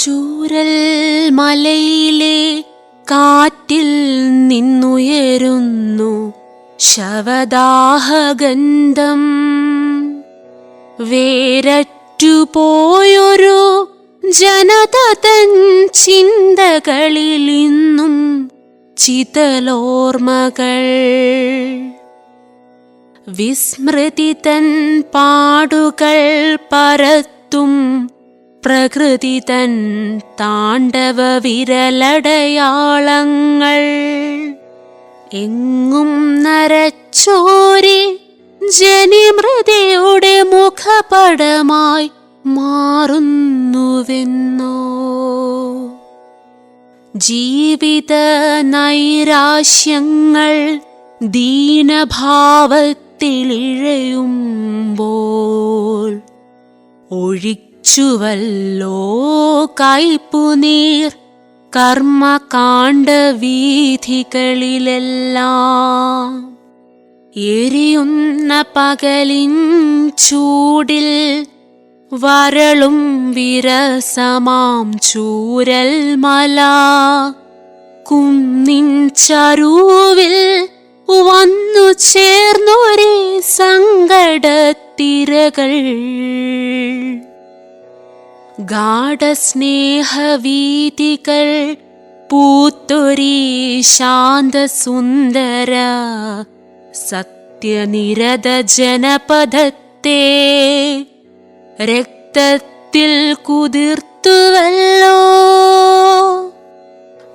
ചൂരൽ മലയിലെ കാറ്റിൽ നിന്നുയരുന്നു ശവദാഹഗന്ധം. വേരറ്റുപോയൊരു ജനത തൻ ചിന്തകളിലിന്നും ചിതലോർമകൾ വിസ്മൃതി തൻ പാടുകൾ പരത്തും പ്രകൃതി തൻ താണ്ഡവ വിരലടയാളങ്ങൾ. എങ്ങും നരച്ചോരി ജനിമൃതയുടെ മുഖപടമായി മാറുന്നുവെന്നോ? ജീവിത നൈരാശ്യങ്ങൾ ദീനഭാവത്തിലിഴയുമ്പോൾ ഒഴിച്ചുവല്ലോ കയ്പുനീർ കർമ്മകാണ്ഡ വീഥികളിലെല്ലാം എരിയുന്ന പകലിൻ ചൂടിൽ വരളും വിരസമാം ചൂരൽ മല. കുന്നിൻ ചരുവിൽ വന്നു ചേർന്നൊരേ സങ്കടത്തിരകൾ. ഗാഠസ്നേഹവീതികൾ പൂത്തൊരീ ശാന്തസുന്ദര സത്യനിരത ജനപഥത്തെ രക്തത്തിൽ കുതിർത്തുവല്ലോ.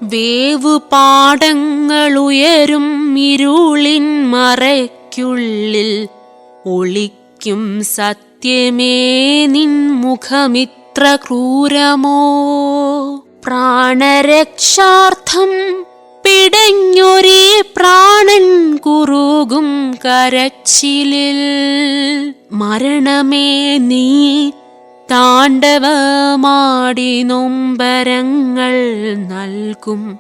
വേവുപാടങ്ങളുയരും ഇരുളിൻ മറയ്ക്കുള്ളിൽ ഒളിക്കും സത്യമേ നിൻ മുഖമിത്ര ക്രൂരമോ. പ്രാണരക്ഷാർത്ഥം പിടഞ്ഞൊരേ പ്രാണൻ കുറുകും കരച്ചിലിൽ. മരണമേ നീ താണ്ഡവമാടി നൊമ്പരങ്ങൾ നൽകും.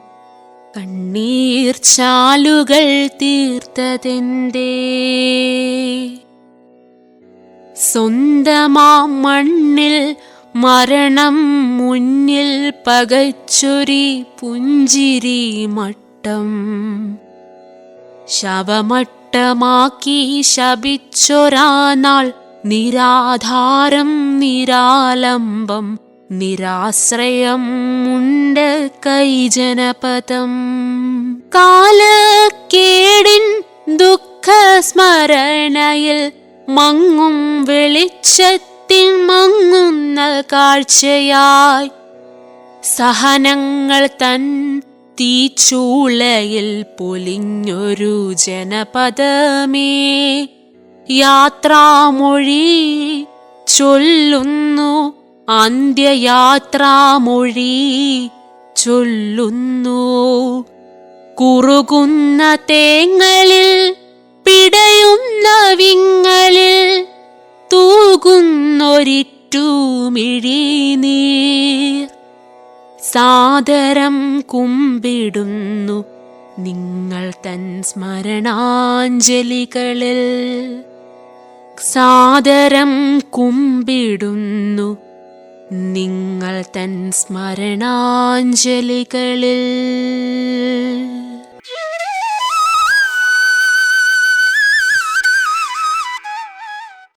കണ്ണീർ ചാലുകൾ തീർത്തതെന്തേ. സ്വന്തമാ മണ്ണിൽ മരണം മുന്നിൽ പകച്ചൊരി പുഞ്ചിരി മട്ടം. ശവമട്ടമാക്കി ശപിച്ചൊരാനാൾ നിരാധാരം നിരാലംബം നിരാശ്രയം ഉണ്ട് കൈജനപദം. കാലക്കേടിൻ ദുഃഖസ്മരണയിൽ മങ്ങും വെളിച്ചത്തിൽ മങ്ങുന്ന കാഴ്ചയായി. സഹനങ്ങൾ തൻ തീച്ചൂളയിൽ പൊലിഞ്ഞൊരു ജനപദമേ. യാത്രാമൊഴി ചൊല്ലുന്നു അന്ത്യയാത്രാമൊഴി ചൊല്ലുന്നു. കുറുകുന്ന തേങ്ങളിൽ പിടയുന്ന വിങ്ങളിൽ തൂകുന്നൊരിറ്റുമിഴീനീർ സാദരം കുമ്പിടുന്നു നിങ്ങൾ തൻ സ്മരണാഞ്ജലികളിൽ. സാദരം കുമ്പിടുന്നു നിങ്ങൾ തൻ സ്മരണാഞ്ജലികളിൽ.